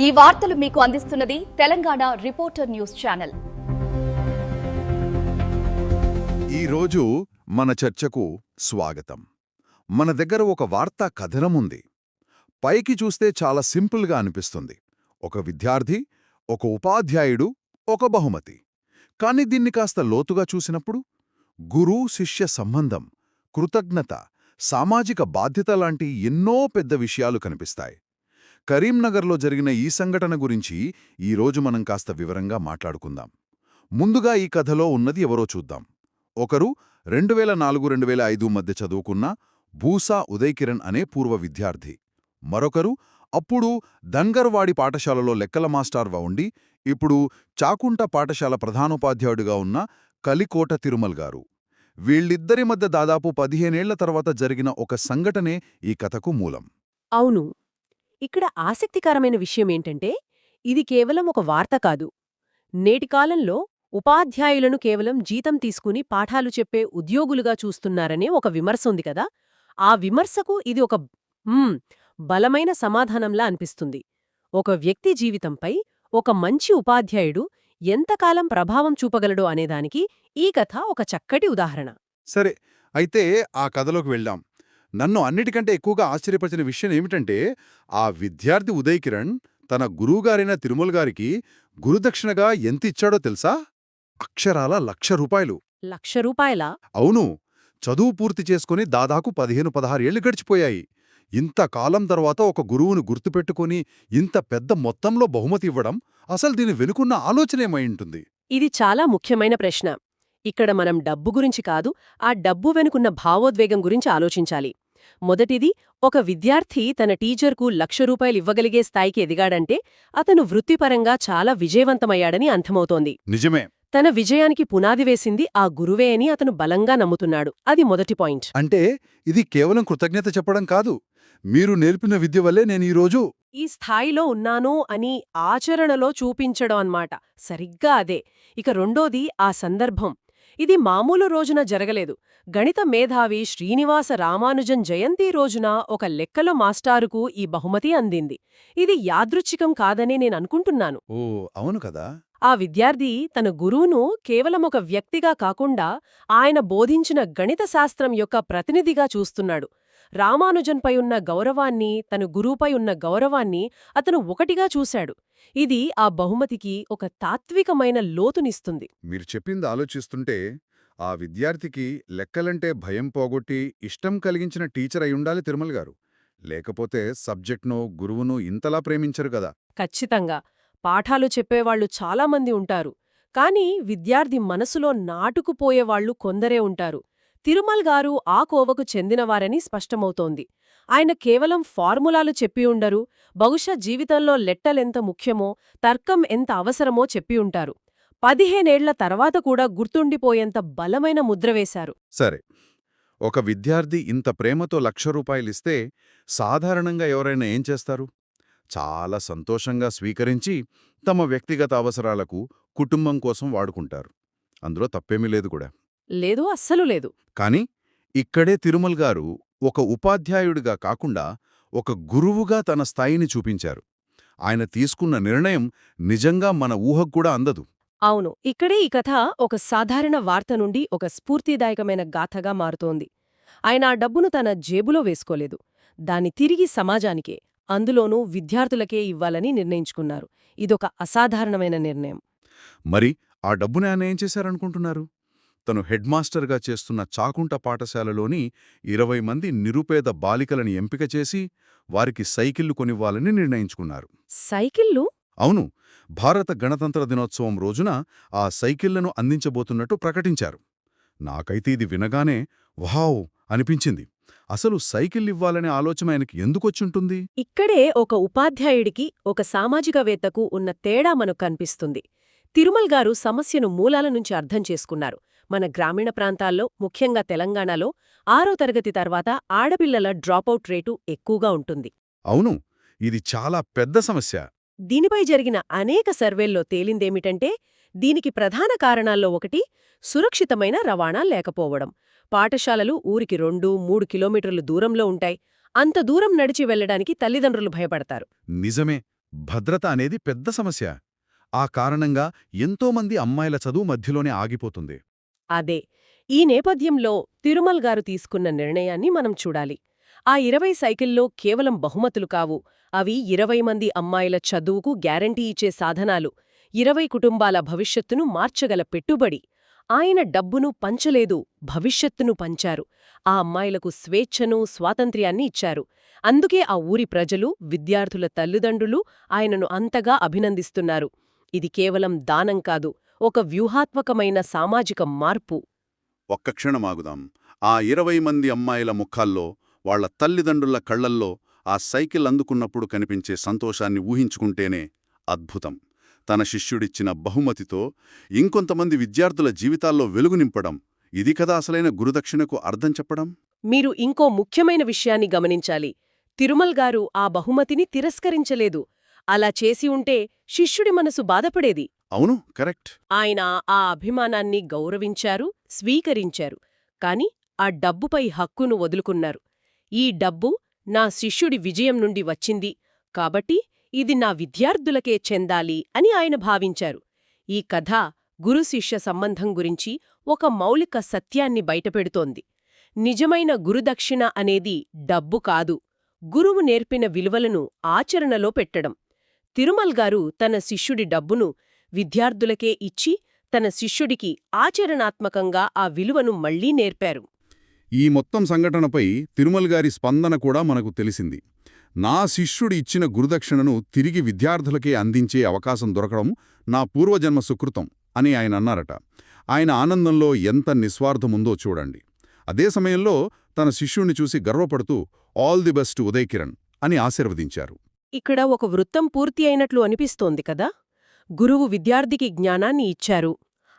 ఈ వార్తలు మీకు అందిస్తున్నది తెలంగాణ రిపోర్టర్ న్యూస్ ఛానల్. ఈరోజు మన చర్చకు స్వాగతం. మన దగ్గర ఒక వార్తా కథనముంది పైకి చూస్తే చాలా సింపుల్గా అనిపిస్తుంది. ఒక విద్యార్థి ఒక ఉపాధ్యాయుడు ఒక బహుమతి. కాని దీన్ని కాస్త లోతుగా చూసినప్పుడు గురు శిష్య సంబంధం కృతజ్ఞత సామాజిక బాధ్యత లాంటి ఎన్నో పెద్ద విషయాలు కనిపిస్తాయి. కరీంనగర్లో జరిగిన ఈ సంఘటన గురించి ఈరోజు మనం కాస్త వివరంగా మాట్లాడుకుందాం. ముందుగా ఈ కథలో ఉన్నది ఎవరో చూద్దాం. ఒకరు రెండు వేల నాలుగు రెండు వేల ఐదు మధ్య చదువుకున్న భూసా ఉదయకిరణ్ అనే పూర్వ విద్యార్థి. మరొకరు అప్పుడు దంగర్వాడి పాఠశాలలో లెక్కల మాస్టార్గా ఉండి ఇప్పుడు చాకుంట పాఠశాల ప్రధానోపాధ్యాయుడిగా ఉన్న కలికోట తిరుమల్ గారు. వీళ్ళిద్దరి మధ్య దాదాపు పదిహేనేళ్ళ తర్వాత జరిగిన ఒక సంఘటనే ఈ కథకు మూలం. అవును ఇక్కడ ఆసక్తికరమైన విషయమేంటంటే ఇది కేవలం ఒక వార్త కాదు. నేటి కాలంలో ఉపాధ్యాయులను కేవలం జీతం తీసుకుని పాఠాలు చెప్పే ఉద్యోగులుగా చూస్తున్నారనే ఒక విమర్శ ఉంది కదా. ఆ విమర్శకు ఇది ఒక బలమైన సమాధానంలా అనిపిస్తుంది. ఒక వ్యక్తి జీవితంపై ఒక మంచి ఉపాధ్యాయుడు ఎంతకాలం ప్రభావం చూపగలడు అనేదానికి ఈ కథ ఒక చక్కటి ఉదాహరణ. సరే అయితే ఆ కథలోకి వెళ్దాం. నన్ను అన్నిటికంటే ఎక్కువగా ఆశ్చర్యపరిచిన విషయం ఏమిటంటే ఆ విద్యార్థి ఉదయ్ కిరణ్ తన గురువుగారైన తిరుమల గారికి గురుదక్షిణగా ఎంత ఇచ్చాడో తెలుసా? అక్షరాల లక్ష రూపాయలు. లక్ష రూపాయల? అవును. చదువు పూర్తి చేసుకుని దాదాపు పదిహేను పదహారేళ్ళు గడిచిపోయాయి. ఇంతకాలం తర్వాత ఒక గురువును గుర్తుపెట్టుకుని ఇంత పెద్ద మొత్తంలో బహుమతి ఇవ్వడం అసలు దీని వెనుకున్న ఆలోచనేమై ఉంటుంది? ఇది చాలా ముఖ్యమైన ప్రశ్న. ఇక్కడ మనం డబ్బు గురించి కాదు ఆ డబ్బు వెనుకున్న భావోద్వేగం గురించి ఆలోచించాలి. మొదటిది ఒక విద్యార్థి తన టీచర్కు లక్ష రూపాయలు ఇవ్వగలిగే స్థాయికి ఎదిగాడంటే అతను వృత్తిపరంగా చాలా విజయవంతమయ్యాడని అర్థమవుతోంది. నిజమే. తన విజయానికి పునాది వేసింది ఆ గురువే అని అతను బలంగా నమ్ముతున్నాడు. అది మొదటి పాయింట్. అంటే ఇది కేవలం కృతజ్ఞత చెప్పడం కాదు. మీరు నేర్పిన విద్య వల్లే నేను ఈరోజు ఈ స్థాయిలో ఉన్నాను అని ఆచరణలో చూపించడం అన్నమాట. సరిగ్గా అదే. ఇక రెండోది ఆ సందర్భం. ఇది మామూలు రోజున జరగలేదు. గణిత మేధావి శ్రీనివాస రామానుజన్ జయంతి రోజున ఒక లెక్కల మాస్టారుకు ఈ బహుమతి అందింది. ఇది యాదృచ్ఛికం కాదని నేననుకుంటున్నాను ఓ అవును కదా. ఆ విద్యార్థి తన గురువును కేవలం ఒక వ్యక్తిగా కాకుండా ఆయన బోధించిన గణిత శాస్త్రం యొక్క ప్రతినిధిగా చూస్తున్నాడు. రామానుజన్పై ఉన్న గౌరవాన్ని తన గురువుపై ఉన్న గౌరవాన్ని అతను ఒకటిగా చూశాడు. ఇది ఆ బహుమతికి ఒక తాత్వికమైన లోతునిస్తుంది. మీరు చెప్పింది ఆలోచిస్తుంటే ఆ విద్యార్థికి లెక్కలంటే భయం పోగొట్టి ఇష్టం కలిగించిన టీచర్ అయి ఉండాలి తిరుమల గారు. లేకపోతే సబ్జెక్ట్ను గురువును ఇంతలా ప్రేమించరు కదా. ఖచ్చితంగా. పాఠాలు చెప్పేవాళ్ళు చాలామంది ఉంటారు. కాని విద్యార్థి మనసులో నాటుకుపోయేవాళ్ళు కొందరే ఉంటారు. తిరుమల్ గారు ఆ కోవకు చెందినవారని స్పష్టమవుతోంది. ఆయన కేవలం ఫార్ములాలు చెప్పి ఉండరు బహుశా జీవితంలో లెట్టలెంత ముఖ్యమో తర్కం ఎంత అవసరమో చెప్పి ఉంటారు. పదిహేనేళ్ళ తర్వాత కూడా గుర్తుండిపోయేంత బలమైన ముద్ర వేశారు. సరే ఒక విద్యార్థి ఇంత ప్రేమతో లక్ష రూపాయలిస్తే సాధారణంగా ఎవరైనా ఏం చేస్తారు? చాలా సంతోషంగా స్వీకరించి తమ వ్యక్తిగత అవసరాలకు కుటుంబం కోసం వాడుకుంటారు. అందులో తప్పేమీ లేదు కూడా. లేదు అస్సలు లేదు. కాని ఇక్కడే తిరుమల్ గారు ఒక ఉపాధ్యాయుడిగా కాకుండా ఒక గురువుగా తన స్థాయిని చూపించారు. ఆయన తీసుకున్న నిర్ణయం నిజంగా మన ఊహకు కూడా అందదు. అవును ఇక్కడే ఈ కథ ఒక సాధారణ వార్త నుండి ఒక స్ఫూర్తిదాయకమైన గాథగా మారుతోంది. ఆయన ఆ డబ్బును తన జేబులో వేసుకోలేదు. దాన్ని తిరిగి సమాజానికే అందులోనూ విద్యార్థులకే ఇవ్వాలని నిర్ణయించుకున్నారు. ఇదొక అసాధారణమైన నిర్ణయం. మరి ఆ డబ్బుని ఆయన ఏం చేశారనుకుంటున్నారు? తను హెడ్ మాస్టర్గా చేస్తున్న చాకుంట పాఠశాలలోని ఇరవై మంది నిరుపేద బాలికలని ఎంపిక చేసి వారికి సైకిళ్ళు కొనివ్వాలని నిర్ణయించుకున్నారు. సైకిళ్ళు? అవును భారత గణతంత్ర దినోత్సవం రోజున ఆ సైకిళ్ళను అందించబోతున్నట్టు ప్రకటించారు. నాకైతే ఇది వినగానే వావ్ అనిపించింది. అసలు సైకిల్ ఇవ్వాలనే ఆలోచన ఆయనకి ఎందుకొచ్చుంటుంది? ఇక్కడే ఒక ఉపాధ్యాయుడికి ఒక సామాజికవేత్తకు ఉన్న తేడా మనకు కనిపిస్తుంది. తిరుమల్ గారు సమస్యను మూలాల నుంచి అర్థం చేసుకున్నారు. మన గ్రామీణ ప్రాంతాల్లో ముఖ్యంగా తెలంగాణలో ఆరో తరగతి తర్వాత ఆడపిల్లల డ్రాపౌట్ రేటు ఎక్కువగా ఉంటుంది. అవును ఇది చాలా పెద్ద సమస్య. దీనిపై జరిగిన అనేక సర్వేల్లో తేలిందేమిటంటే దీనికి ప్రధాన కారణాల్లో ఒకటి సురక్షితమైన రవాణా లేకపోవడం. పాఠశాలలు ఊరికి రెండు మూడు కిలోమీటర్లు దూరంలో ఉంటాయి. అంత దూరం నడిచి వెళ్ళడానికి తల్లిదండ్రులు భయపడతారు. నిజమే భద్రత అనేది పెద్ద సమస్య. ఆ కారణంగా ఎంతోమంది అమ్మాయిల చదువు మధ్యలోనే ఆగిపోతుంది. అదే ఈ నేపథ్యంలో తిరుమల్ గారు తీసుకున్న నిర్ణయాన్ని మనం చూడాలి. ఆ ఇరవై సైకిల్లో కేవలం బహుమతులు కావు. అవి ఇరవై మంది అమ్మాయిల చదువుకు గ్యారంటీ ఇచ్చే సాధనాలు. ఇరవై కుటుంబాల భవిష్యత్తును మార్చగల పెట్టుబడి. ఆయన డబ్బును పంచలేదు భవిష్యత్తును పంచారు. ఆ అమ్మాయిలకు స్వేచ్ఛను స్వాతంత్ర్యాన్ని ఇచ్చారు. అందుకే ఆ ఊరి ప్రజలు విద్యార్థుల తల్లిదండ్రులు ఆయనను అంతగా అభినందిస్తున్నారు. ఇది కేవలం దానం కాదు ఒక వ్యూహాత్మకమైన సామాజిక మార్పు. ఒక్క క్షణమాగుదాం. ఆ ఇరవై మంది అమ్మాయిల ముఖాల్లో వాళ్ళ తల్లిదండ్రుల కళ్ళల్లో ఆ సైకిల్ అందుకున్నప్పుడు కనిపించే సంతోషాన్ని ఊహించుకుంటేనే అద్భుతం. తన శిష్యుడిచ్చిన బహుమతితో ఇంకొంతమంది విద్యార్థుల జీవితాల్లో వెలుగు నింపడం ఇది కదా అసలైన గురుదక్షిణకు అర్థం చెప్పడం? మీరు ఇంకో ముఖ్యమైన విషయాన్ని గమనించాలి. తిరుమల్ గారు ఆ బహుమతిని తిరస్కరించలేదు. అలా చేసి ఉంటే శిష్యుడి మనసు బాధపడేది. అవును కరెక్ట్. ఆయన ఆ అభిమానాన్ని గౌరవించారు స్వీకరించారు కాని ఆ డబ్బుపై హక్కును వదులుకున్నారు. ఈ డబ్బు నా శిష్యుడి విజయం నుండి వచ్చింది కాబట్టి ఇది నా విద్యార్థులకే చెందాలి అని ఆయన భావించారు. ఈ కథ గురు శిష్య సంబంధం గురించి ఒక మౌలిక సత్యాన్ని బయటపెడుతోంది. నిజమైన గురుదక్షిణ అనేది డబ్బు కాదు గురువు నేర్పిన విలువలను ఆచరణలో పెట్టడం. తిరుమల్ గారు తన శిష్యుడి డబ్బును విద్యార్థులకే ఇచ్చి తన శిష్యుడికి ఆచరణాత్మకంగా ఆ విలువను మళ్ళీ నేర్పారు. ఈ మొత్తం సంఘటనపై తిరుమల్ గారి స్పందన కూడా మనకు తెలిసింది. నా శిష్యుడి ఇచ్చిన గురుదక్షిణను తిరిగి విద్యార్థులకే అందించే అవకాశం దొరకడం నా పూర్వజన్మ సుకృతం అని ఆయన అన్నారట. ఆయన ఆనందంలో ఎంత నిస్వార్థముందో చూడండి. అదే సమయంలో తన శిష్యుణ్ణి చూసి గర్వపడుతూ all the best Uday Kiran అని ఆశీర్వదించారు. ఇక్కడ ఒక వృత్తం పూర్తి అయినట్లు అనిపిస్తోంది కదా? గురువు విద్యార్థికి జ్ఞానాన్ని ఇచ్చారు.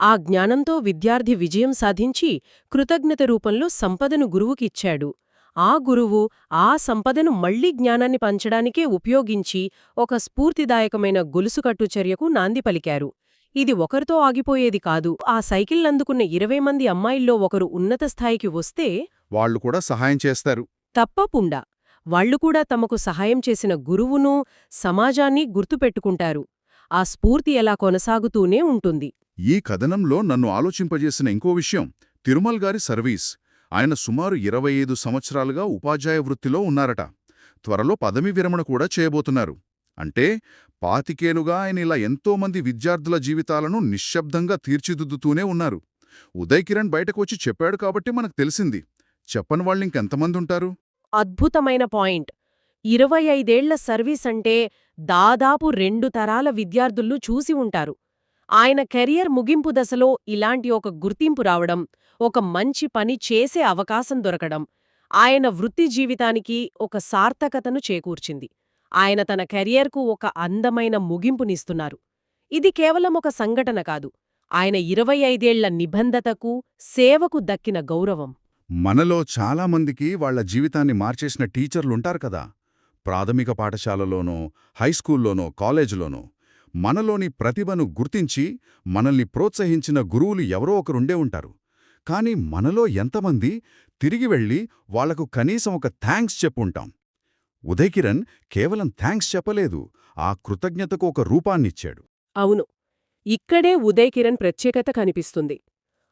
ఆ జ్ఞానంతో విద్యార్థి విజయం సాధించి కృతజ్ఞత రూపంలో సంపదను గురువుకిచ్చాడు. ఆ గురువు ఆ సంపదను మళ్ళీ జ్ఞానాన్ని పంచడానికే ఉపయోగించి ఒక స్ఫూర్తిదాయకమైన గొలుసుకట్టు చర్యకు నాంది పలికారు. ఇది ఒకరితో ఆగిపోయేది కాదు. ఆ సైకిల్ అందుకున్న ఇరవై మంది అమ్మాయిల్లో ఒకరు ఉన్నత స్థాయికి వస్తే వాళ్ళు కూడా సహాయం చేస్తారు. తప్పకుండా. వాళ్ళు కూడా తమకు సహాయం చేసిన గురువును సమాజాన్ని గుర్తుపెట్టుకుంటారు. ఆ స్ఫూర్తి ఎలా కొనసాగుతూనే ఉంటుంది. ఈ కథనంలో నన్ను ఆలోచింపజేసిన ఇంకో విషయం. తిరుమల్ గారి సర్వీస్. ఆయన సుమారు ఇరవై ఐదు సంవత్సరాలుగా ఉపాధ్యాయ వృత్తిలో ఉన్నారట. త్వరలో పదవి విరమణ కూడా చేయబోతున్నారు. అంటే పాతికేనుగా ఆయన ఇలా ఎంతోమంది విద్యార్థుల జీవితాలను నిశ్శబ్దంగా తీర్చిదిద్దుతూనే ఉన్నారు. ఉదయ్ కిరణ్ బయటకు వచ్చి చెప్పాడు కాబట్టి మనకు తెలిసింది. చెప్పని వాళ్ళింకెంతమంది ఉంటారు? అద్భుతమైన పాయింట్. ఇరవై ఐదేళ్ళ సర్వీస్ అంటే దాదాపు రెండు తరాల విద్యార్థులు చూసి ఉంటారు. ఆయన కెరియర్ ముగింపు దశలో ఇలాంటి ఒక గుర్తింపు రావడం ఒక మంచి పని చేసే అవకాశం దొరకడం ఆయన వృత్తి జీవితానికి ఒక సార్థకతను చేకూర్చింది. ఆయన తన కెరియర్కు ఒక అందమైన ముగింపునిస్తున్నారు. ఇది కేవలం ఒక సంఘటన కాదు. ఆయన ఇరవై ఐదేళ్ళ నిబంధతకు సేవకు దక్కిన గౌరవం. మనలో చాలామందికి వాళ్ళ జీవితాన్ని మార్చేసిన టీచర్లుంటారు కదా. ప్రాథమిక పాఠశాలలోనో హైస్కూల్లోనో కాలేజీలోనో. మనలోని ప్రతిభను గుర్తించి మనల్ని ప్రోత్సహించిన గురువులు ఎవరో ఒకరుండే ఉంటారు. కాని మనలో ఎంతమంది తిరిగి వెళ్ళి వాళ్ళకు కనీసం ఒక థ్యాంక్స్ చెప్పుంటాం. ఉదయ్ కిరణ్ కేవలం థ్యాంక్స్ చెప్పలేదు ఆ కృతజ్ఞతకు ఒక రూపాన్నిచ్చాడు. అవును. ఇక్కడే ఉదయ్ కిరణ్ ప్రత్యేకత కనిపిస్తుంది.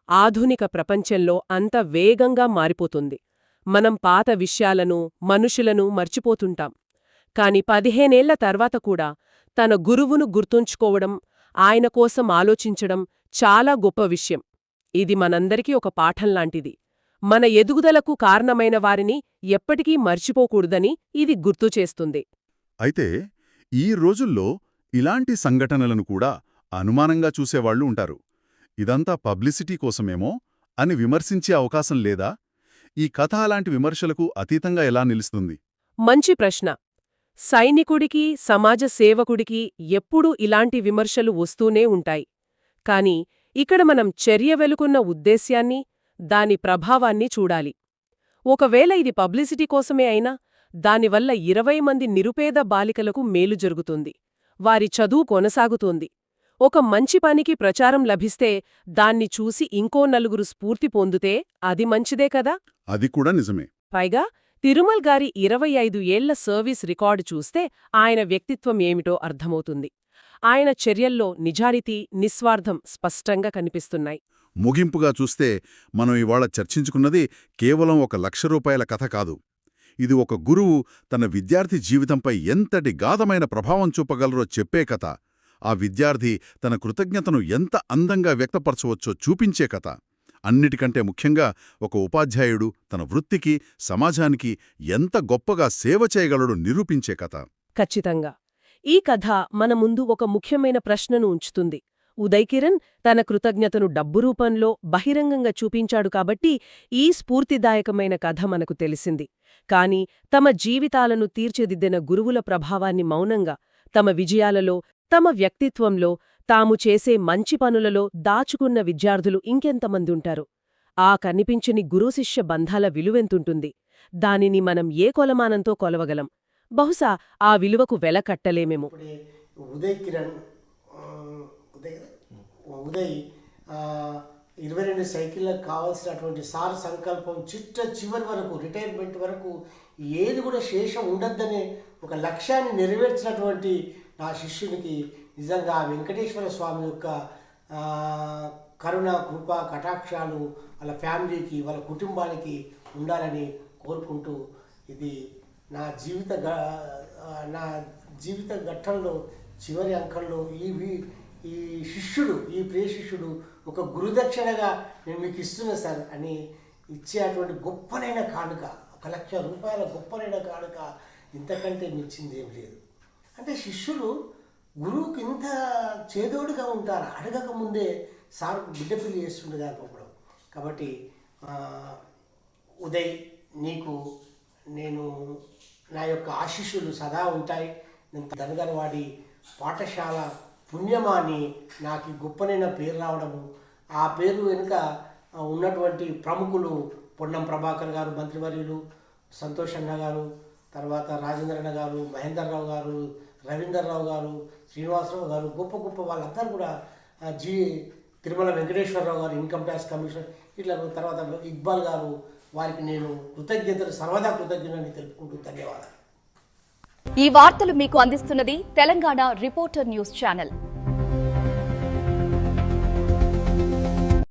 ఆధునిక ప్రపంచంలో అంత వేగంగా మారిపోతుంది. మనం పాత విషయాలను మనుషులను మర్చిపోతుంటాం. కాని పదిహేనేళ్ళ తర్వాత కూడా తన గురువును గుర్తుంచుకోవడం ఆయన కోసం ఆలోచించడం చాలా గొప్ప విషయం. ఇది మనందరికీ ఒక పాఠంలాంటిది మన ఎదుగుదలకు కారణమైన వారిని ఎప్పటికీ మర్చిపోకూడదని ఇది గుర్తుచేస్తుంది అయితే ఈ రోజుల్లో ఇలాంటి సంఘటనలను కూడా అనుమానంగా చూసేవాళ్ళు ఉంటారు. ఇదంతా పబ్లిసిటీ కోసమేమో అని విమర్శించే అవకాశం లేదా? ఈ కథ అలాంటి విమర్శలకు అతీతంగా ఎలా నిలుస్తుంది? మంచి ప్రశ్న. సైనికుడికి సమాజ సేవకుడికి ఎప్పుడూ ఇలాంటి విమర్శలు వస్తూనే ఉంటాయి. కాని ఇక్కడ మనం చర్య వెలుకున్న ఉద్దేశ్యాన్ని దాని ప్రభావాన్ని చూడాలి. ఒకవేళ ఇది పబ్లిసిటీ కోసమే అయినా దానివల్ల ఇరవై మంది నిరుపేద బాలికలకు మేలు జరుగుతుంది. వారి చదువు కొనసాగుతోంది. ఒక మంచి పనికి ప్రచారం లభిస్తే దాన్ని చూసి ఇంకో నలుగురు స్ఫూర్తి పొందుతే అది మంచిదే కదా? అది కూడా నిజమే. పైగా తిరుమల్ గారి ఇరవై ఐదు ఏళ్ళ సర్వీస్ రికార్డు చూస్తే ఆయన వ్యక్తిత్వం ఏమిటో అర్థమవుతుంది. ఆయన చర్యల్లో నిజాయితీ నిస్వార్థం స్పష్టంగా కనిపిస్తున్నాయి. ముగింపుగా చూస్తే మనం ఇవాళ చర్చించుకున్నది కేవలం ఒక లక్ష రూపాయల కథ కాదు. ఇది ఒక గురువు తన విద్యార్థి జీవితంపై ఎంతటి గాధమైన ప్రభావం చూపగలరో చెప్పే కథ. ఆ విద్యార్థి తన కృతజ్ఞతను ఎంత అందంగా వ్యక్తపరచవచ్చో చూపించే కథ. అన్నిటికంటే ముఖ్యంగా ఒక ఉపాధ్యాయుడు తన వృత్తికి సమాజానికి ఎంత గొప్పగా సేవ చేయగలడో నిరూపించే కథ. ఖచ్చితంగా. ఈ కథ మన ముందు ఒక ముఖ్యమైన ప్రశ్నను ఉంచుతుంది. ఉదయ్ కిరణ్ తన కృతజ్ఞతను డబ్బు రూపంలో బహిరంగంగా చూపించాడు కాబట్టి ఈ స్ఫూర్తిదాయకమైన కథ మనకు తెలిసింది. కాని తమ జీవితాలను తీర్చిదిద్దిన గురువుల ప్రభావాన్ని మౌనంగా తమ విజయాలలో తమ వ్యక్తిత్వంలో తాము చేసే మంచి పనులలో దాచుకున్న విద్యార్థులు ఇంకెంతమంది ఉంటారు ఆ కనిపించని గురుశిష్య బంధాల విలువెంతుంటుంది? దానిని మనం ఏ కొలమానంతో కొలవగలం? బహుశా ఆ విలువకు వెల కట్టలేమేమో. ఉదయ్ కిరణ్ ఉదయ్ ఇరవై రెండు సైకిళ్ళకు కావాల్సినటువంటి సార్ సంకల్పం చిట్ట చివరి వరకు రిటైర్మెంట్ వరకు ఏది కూడా శేషం ఉండద్దనే ఒక లక్ష్యాన్ని నెరవేర్చినటువంటి నా శిష్యునికి నిజంగా వెంకటేశ్వర స్వామి యొక్క కరుణ కృప కటాక్షాలు వాళ్ళ ఫ్యామిలీకి వాళ్ళ కుటుంబానికి ఉండాలని కోరుకుంటూ ఇది నా జీవిత గ- నా జీవిత ఘట్టంలో చివరి అంకంలో ఈ ఈ శిష్యుడు ఈ ప్రియ శిష్యుడు ఒక గురుదక్షిణగా నేను మీకు ఇస్తున్నా సార్ అని ఇచ్చే అటువంటి గొప్పనైన కానుక ఒక లక్ష రూపాయల గొప్పనైన కానుక ఇంతకంటే మించింది ఏం లేదు. అంటే శిష్యులు గురువుకి ఇంత చేదోడుగా ఉంటారు. అడగక ముందే సార్ బిడ్డ పెళ్ళి చేస్తుండగా అనుకోవడం కాబట్టి ఉదయ్ నీకు నేను నా యొక్క ఆశీస్సులు సదా ఉంటాయి. నేను ధనగనవాడి పాఠశాల పుణ్యమాని నాకు గొప్పనైన పేరు రావడము. ఆ పేరు వెనుక ఉన్నటువంటి ప్రముఖులు పొన్నం ప్రభాకర్ గారు మంత్రివర్యులు సంతోష్ అన్న గారు తర్వాత రాజేంద్రన్న గారు మహేందర్రావు గారు రవీందర్రావు గారు శ్రీనివాసరావు గారు గొప్ప గొప్ప వాళ్ళందరూ కూడా జి తిరుమల వెంకటేశ్వరరావు గారు ఇన్కమ్ ట్యాక్స్ కమిషనర్ ఇట్లా తర్వాత ఇక్బాల్ గారు వారికి నేను కృతజ్ఞతలు సర్వదా కృతజ్ఞతని తెలుపుకుంటూ ధన్యవాదాలు. ఈ వార్తలు మీకు అందిస్తున్నది తెలంగాణ రిపోర్టర్ న్యూస్ ఛానల్.